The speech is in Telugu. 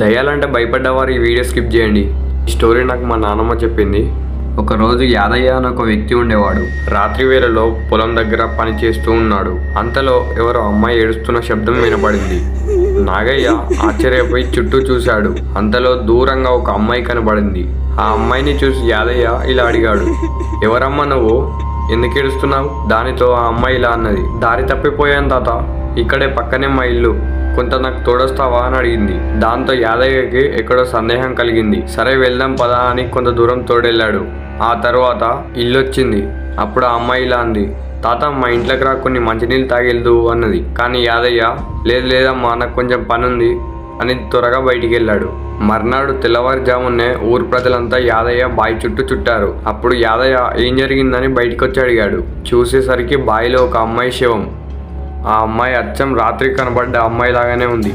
దయ్యాలంటే భయపడ్డవారు ఈ వీడియో స్కిప్ చేయండి. ఈ స్టోరీ నాకు మా నాన్నమ్మ చెప్పింది. ఒకరోజు యాదయ్య అని ఒక వ్యక్తి ఉండేవాడు. రాత్రి వేళలో పొలం దగ్గర పని చేస్తూ ఉన్నాడు. అంతలో ఎవరో అమ్మాయి ఏడుస్తున్న శబ్దం వినపడింది. నాగయ్య ఆశ్చర్యపోయి చుట్టూ చూశాడు. అంతలో దూరంగా ఒక అమ్మాయి కనబడింది. ఆ అమ్మాయిని చూసి యాదయ్య ఇలా అడిగాడు. ఎవరమ్మా నువ్వు? ఎందుకు ఏడుస్తున్నావు? దానితో ఆ అమ్మాయి ఇలా అన్నది. దారి తప్పిపోయాను తాత. ఇక్కడే పక్కనే మా ఇల్లు. కొంత నాకు తోడొస్తావా అని అడిగింది. దాంతో యాదయ్యకి ఎక్కడో సందేహం కలిగింది. సరే వెళ్దాం పదా అని కొంత దూరం తోడెళ్ళాడు. ఆ తర్వాత ఇల్లు వచ్చింది అప్పుడు ఆ అమ్మాయి ఇలా అంది తాత మా ఇంట్లోకి రా కొన్ని మంచినీళ్ళు తాగెళ్దు అన్నది. కానీ యాదయ్య లేదు లేదమ్మా నాకు కొంచెం పని ఉంది అని త్వరగా బయటికి వెళ్ళాడు మర్నాడు తెల్లవారుజామునే ఊరు ప్రజలంతా యాదయ్య బావి చుట్టూ చుట్టారు. అప్పుడు యాదయ్య ఏం జరిగిందని బయటికి వచ్చి అడిగాడు. చూసేసరికి బావిలో ఒక అమ్మాయి శవం. ఆ అమ్మాయి అచ్చం రాత్రి కనబడ్డ అమ్మాయి లాగానే ఉంది.